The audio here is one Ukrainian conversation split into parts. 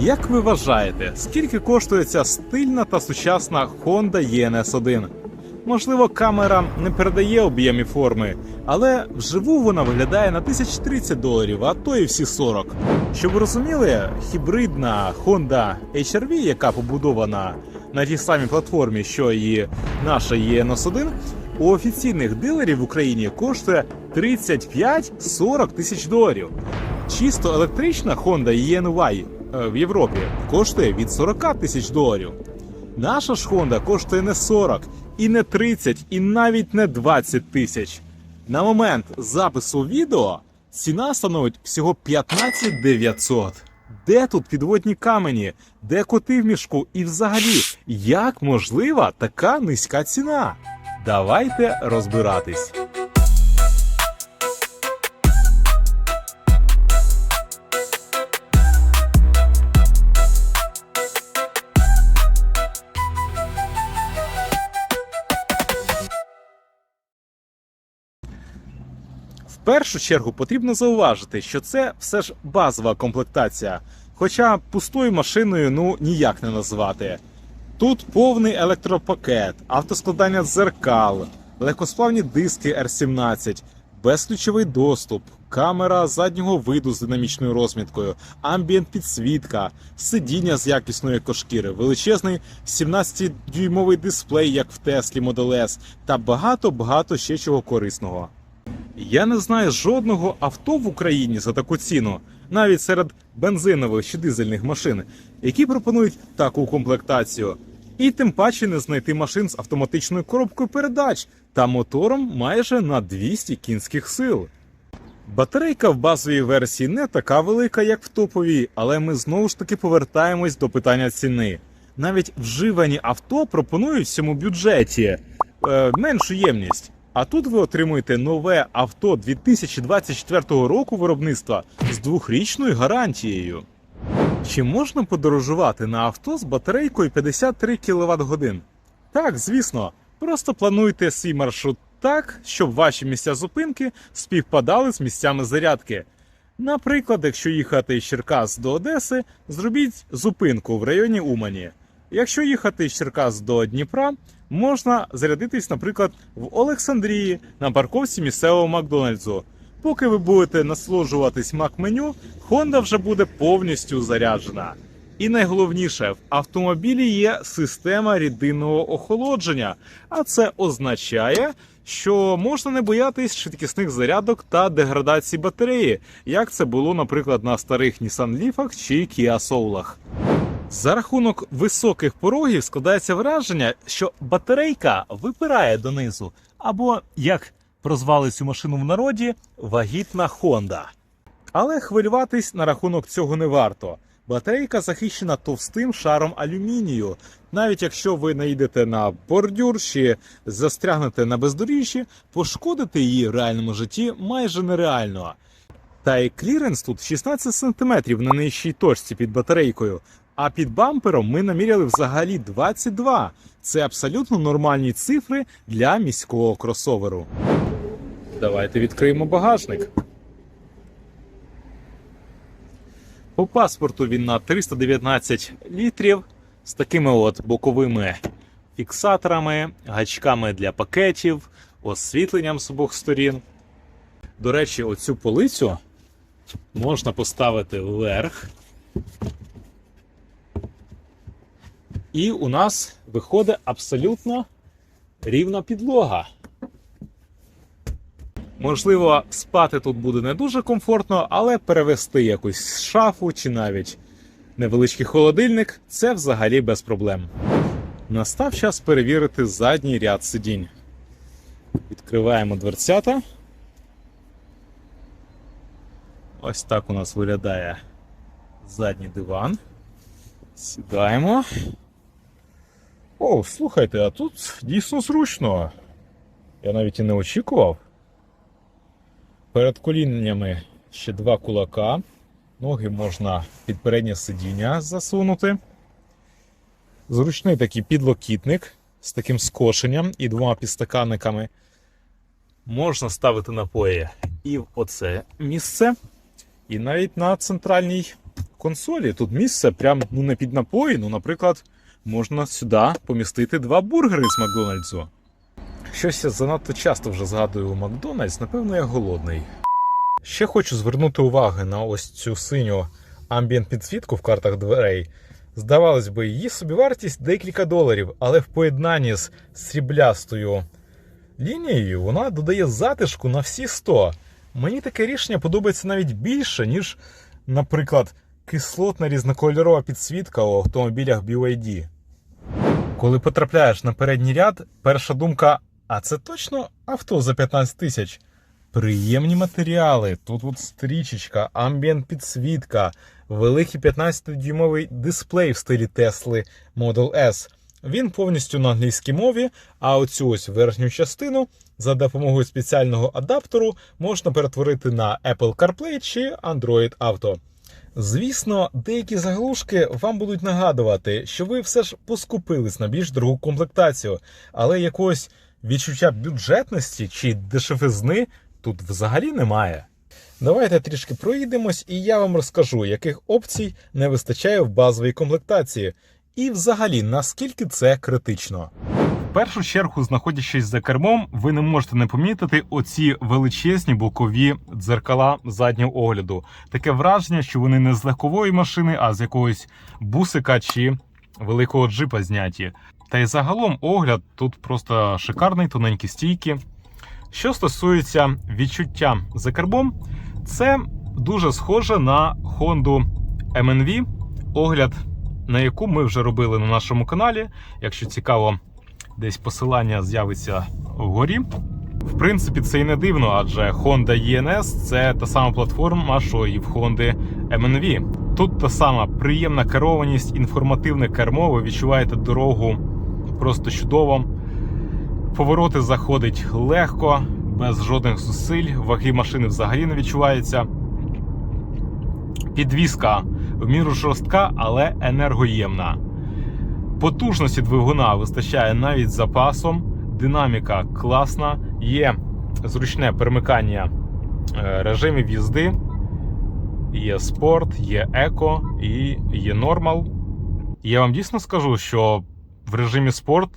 Як ви вважаєте, скільки коштує ця стильна та сучасна Honda ENS1? Можливо, камера не передає об'єм і форми, але вживу вона виглядає на 1030 доларів, а то і всі 40. Щоб ви розуміли, гібридна Honda HR-V, яка побудована на тій самій платформі, що і наша ENS1, у офіційних дилерів в Україні коштує 35-40 тисяч доларів. Чисто електрична Honda ENY в Європі коштує від 40 тисяч доларів. Наша ж Honda коштує не 40, і не 30, і навіть не 20 тисяч. На момент запису відео ціна становить всього 15 900. Де тут підводні камені? Де коти в мішку? І взагалі, як можлива така низька ціна? Давайте розбиратись. Першу чергу потрібно зауважити, що це все ж базова комплектація. Хоча пустою машиною ну ніяк не назвати. Тут повний електропакет, автоскладання дзеркал, легкосплавні диски R17, безключовий доступ, камера заднього виду з динамічною розміткою, амбієнт підсвітка, сидіння з якісної кошкіри, величезний 17-дюймовий дисплей, як в Теслі Model S, та багато-багато ще чого корисного. Я не знаю жодного авто в Україні за таку ціну, навіть серед бензинових чи дизельних машин, які пропонують таку комплектацію. І тим паче не знайти машин з автоматичною коробкою передач та мотором майже на 200 кінських сил. Батарейка в базовій версії не така велика, як в топовій, але ми знову ж таки повертаємось до питання ціни. Навіть вживані авто пропонують в цьому бюджеті е, меншу ємність. А тут ви отримуєте нове авто 2024 року виробництва з двохрічною гарантією. Чи можна подорожувати на авто з батарейкою 53 кВт годин? Так, звісно. Просто плануйте свій маршрут так, щоб ваші місця зупинки співпадали з місцями зарядки. Наприклад, якщо їхати з Черкас до Одеси, зробіть зупинку в районі Умані. Якщо їхати з Черкас до Дніпра, можна зарядитись, наприклад, в Олександрії на парковці місцевого Макдональдсу. Поки ви будете насолоджуватись Мак-меню, Honda вже буде повністю заряджена. І найголовніше, в автомобілі є система рідинного охолодження, а це означає, що можна не боятись швидкісних зарядок та деградації батареї, як це було, наприклад, на старих Nissan Leaf чи Kia Soul. За рахунок високих порогів складається враження, що батарейка випирає донизу, або, як прозвали цю машину в народі, вагітна Honda. Але хвилюватись на рахунок цього не варто. Батарейка захищена товстим шаром алюмінію. Навіть якщо ви наїдете на бордюр чи застрягнете на бездоріжжі, пошкодити її в реальному житті майже нереально. Та й кліренс тут 16 см на нижчій точці під батарейкою, а під бампером ми наміряли взагалі 22. Це абсолютно нормальні цифри для міського кросоверу. Давайте відкриємо багажник. По паспорту він на 319 літрів з такими от боковими фіксаторами, гачками для пакетів, освітленням з обох сторін. До речі, оцю полицю можна поставити вверх. І у нас виходить абсолютно рівна підлога. Можливо, спати тут буде не дуже комфортно, але перевести якусь шафу чи навіть невеличкий холодильник це взагалі без проблем. Настав час перевірити задній ряд сидінь. Відкриваємо дверцята. Ось так у нас виглядає задній диван. Сідаємо. О, слухайте, а тут дійсно зручно. Я навіть і не очікував. Перед коліннями ще два кулака. Ноги можна під переднє сидіння засунути. Зручний такий підлокітник з таким скошенням і двома підстаканниками. Можна ставити напої і в оце місце, і навіть на центральній консолі. Тут місце прям ну, не під напої. Ну, наприклад, можна сюди помістити два бургери з Макдональдсу. Щось я занадто часто вже згадую Макдональдс, напевно, я голодний. Ще хочу звернути увагу на ось цю синю амбієнт підсвітку в картах дверей. Здавалось би, її собівартість декілька доларів, але в поєднанні з сріблястою лінією вона додає затишку на всі 100. Мені таке рішення подобається навіть більше, ніж, наприклад, кислотна різнокольорова підсвітка у автомобілях BYD. Коли потрапляєш на передній ряд, перша думка: а це точно авто за 15 тисяч? Приємні матеріали, тут от стрічечка, амбієнт підсвітка, великий 15-дюймовий дисплей в стилі Тесли Model S. Він повністю на англійській мові, а оцю ось верхню частину за допомогою спеціального адаптеру можна перетворити на Apple CarPlay чи Android Auto. Звісно, деякі заглушки вам будуть нагадувати, що ви все ж поскупились на більш дорогу комплектацію, але якогось відчуття бюджетності чи дешевизни тут взагалі немає. Давайте трішки проїдемось, і я вам розкажу, яких опцій не вистачає в базовій комплектації, і взагалі наскільки це критично. Першу чергу, знаходячись за кермом, ви не можете не помітити оці величезні бокові дзеркала заднього огляду. Таке враження, що вони не з легкової машини, а з якогось бусика чи великого джипа зняті. Та й загалом огляд тут просто шикарний, тоненькі стійки. Що стосується відчуття за кермом, це дуже схоже на Honda MNV, огляд на яку ми вже робили на нашому каналі. Якщо цікаво, десь посилання з'явиться вгорі. В принципі, це і не дивно, адже Honda ENS це та сама платформа, що і в Honda MNV. Тут та сама приємна керованість, інформативне кермо. Ви відчуваєте дорогу просто чудово. Повороти заходить легко, без жодних зусиль. Ваги машини взагалі не відчувається. Підвізка в міру жорстка, але енергоємна. Потужності двигуна вистачає навіть запасом. Динаміка класна, є зручне перемикання е, режимів їзди, є спорт, є еко і є нормал. Я вам дійсно скажу, що в режимі спорт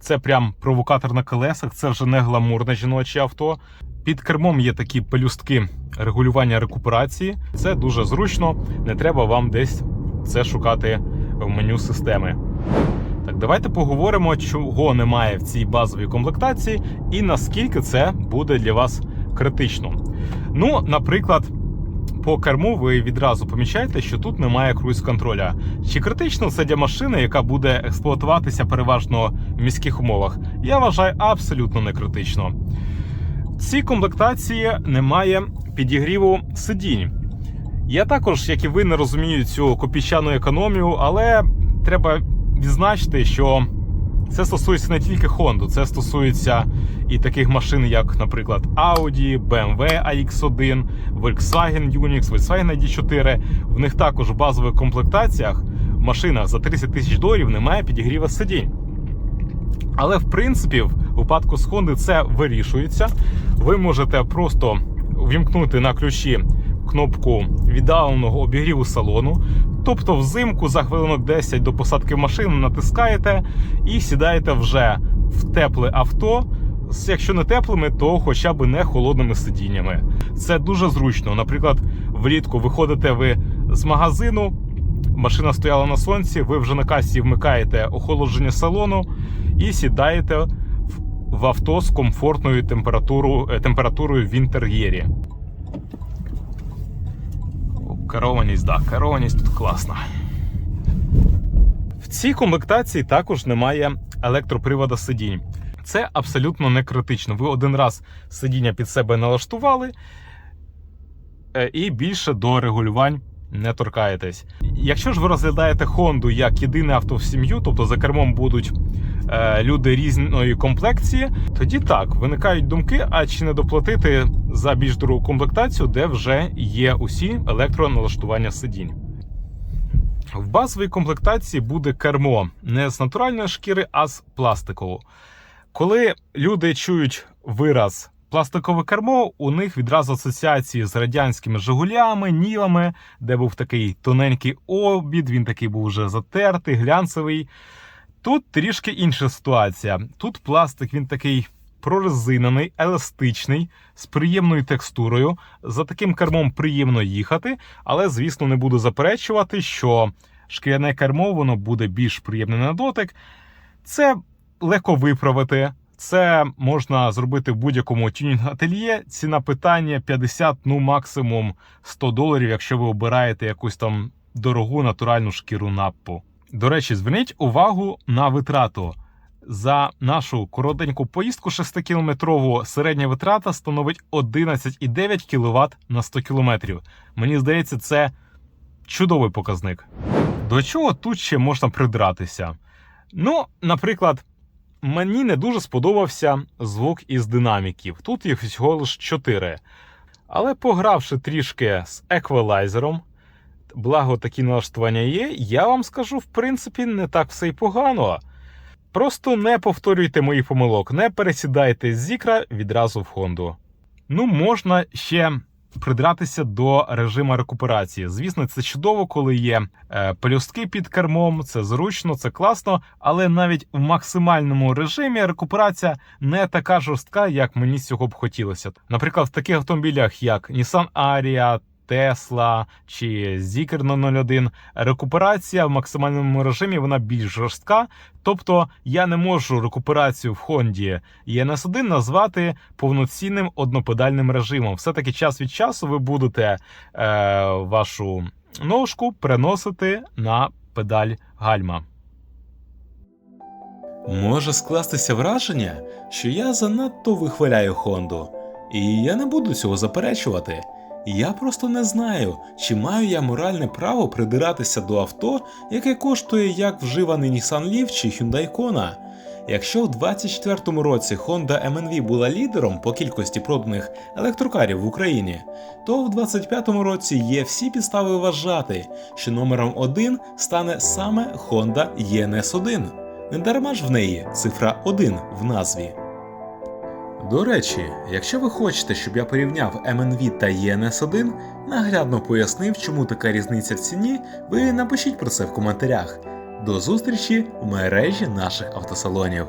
це прям провокатор на колесах, це вже не гламурне жіноче авто. Під кермом є такі пелюстки регулювання рекуперації. Це дуже зручно, не треба вам десь це шукати в меню системи. Так, давайте поговоримо, чого немає в цій базовій комплектації і наскільки це буде для вас критично. Ну, наприклад, по керму ви відразу помічаєте, що тут немає круїз-контроля. Чи критично це для машини, яка буде експлуатуватися переважно в міських умовах? Я вважаю абсолютно не критично. В цій комплектації немає підігріву сидінь. Я також, як і ви, не розумію цю копійчану економію, але треба відзначити, що це стосується не тільки Honda, це стосується і таких машин, як, наприклад, Audi, BMW AX1, Volkswagen Unix, Volkswagen ID4. В них також в базових комплектаціях машина за 30 тисяч доларів не має підігріва сидінь. Але в принципі, в випадку з Honda це вирішується. Ви можете просто вімкнути на ключі кнопку віддаленого обігріву салону. Тобто, взимку за хвилинок 10 до посадки в машину натискаєте і сідаєте вже в тепле авто. Якщо не теплими, то хоча б не холодними сидіннями. Це дуже зручно. Наприклад, влітку виходите ви з магазину, машина стояла на сонці, ви вже на касі вмикаєте охолодження салону і сідаєте в- авто з комфортною е, температурою в інтер'єрі. Керованість, так, керованість тут класна. В цій комплектації також немає електропривода сидінь. Це абсолютно не критично. Ви один раз сидіння під себе налаштували е, і більше до регулювань не торкаєтесь. Якщо ж ви розглядаєте Honda як єдине авто в сім'ю, тобто за кермом будуть люди різної комплекції, тоді так виникають думки, а чи не доплатити за більш дорогу комплектацію, де вже є усі електроналаштування сидінь. В базовій комплектації буде кермо не з натуральної шкіри, а з пластикового. Коли люди чують вираз пластикове кермо, у них відразу асоціації з радянськими Жигулями, Нілами, де був такий тоненький обід, він такий був вже затертий, глянцевий. Тут трішки інша ситуація. Тут пластик він такий прорезинений, еластичний, з приємною текстурою. За таким кермом приємно їхати, але, звісно, не буду заперечувати, що шкіряне кермо воно буде більш приємне на дотик. Це легко виправити. Це можна зробити в будь-якому тюнінг-ательє. Ціна питання 50, ну максимум 100 доларів, якщо ви обираєте якусь там дорогу натуральну шкіру наппу. До речі, зверніть увагу на витрату. За нашу коротеньку поїздку 6-кілометрову середня витрата становить 11,9 кВт на 100 км. Мені здається, це чудовий показник. До чого тут ще можна придратися? Ну, наприклад, мені не дуже сподобався звук із динаміків. Тут їх всього лише 4. Але погравши трішки з еквалайзером, благо такі налаштування є, я вам скажу, в принципі, не так все й погано. Просто не повторюйте моїх помилок, не пересідайте з зікра відразу в Хонду. Ну, можна ще придратися до режиму рекуперації. Звісно, це чудово, коли є е, пелюстки під кермом, це зручно, це класно, але навіть в максимальному режимі рекуперація не така жорстка, як мені цього б хотілося. Наприклад, в таких автомобілях, як Nissan Ariya, Tesla чи Zikr 001, рекуперація в максимальному режимі вона більш жорстка. Тобто я не можу рекуперацію в Honda ENS1 назвати повноцінним однопедальним режимом. Все-таки час від часу ви будете е, вашу ножку переносити на педаль гальма. Може скластися враження, що я занадто вихваляю Хонду, і я не буду цього заперечувати. Я просто не знаю, чи маю я моральне право придиратися до авто, яке коштує як вживаний Nissan Leaf чи Hyundai Kona. Якщо в 24-му році Honda MNV була лідером по кількості проданих електрокарів в Україні, то в 25-му році є всі підстави вважати, що номером 1 стане саме Honda ENS1. Не дарма ж в неї цифра 1 в назві. До речі, якщо ви хочете, щоб я порівняв MNV та ENS1, наглядно пояснив, чому така різниця в ціні, ви напишіть про це в коментарях. До зустрічі в мережі наших автосалонів.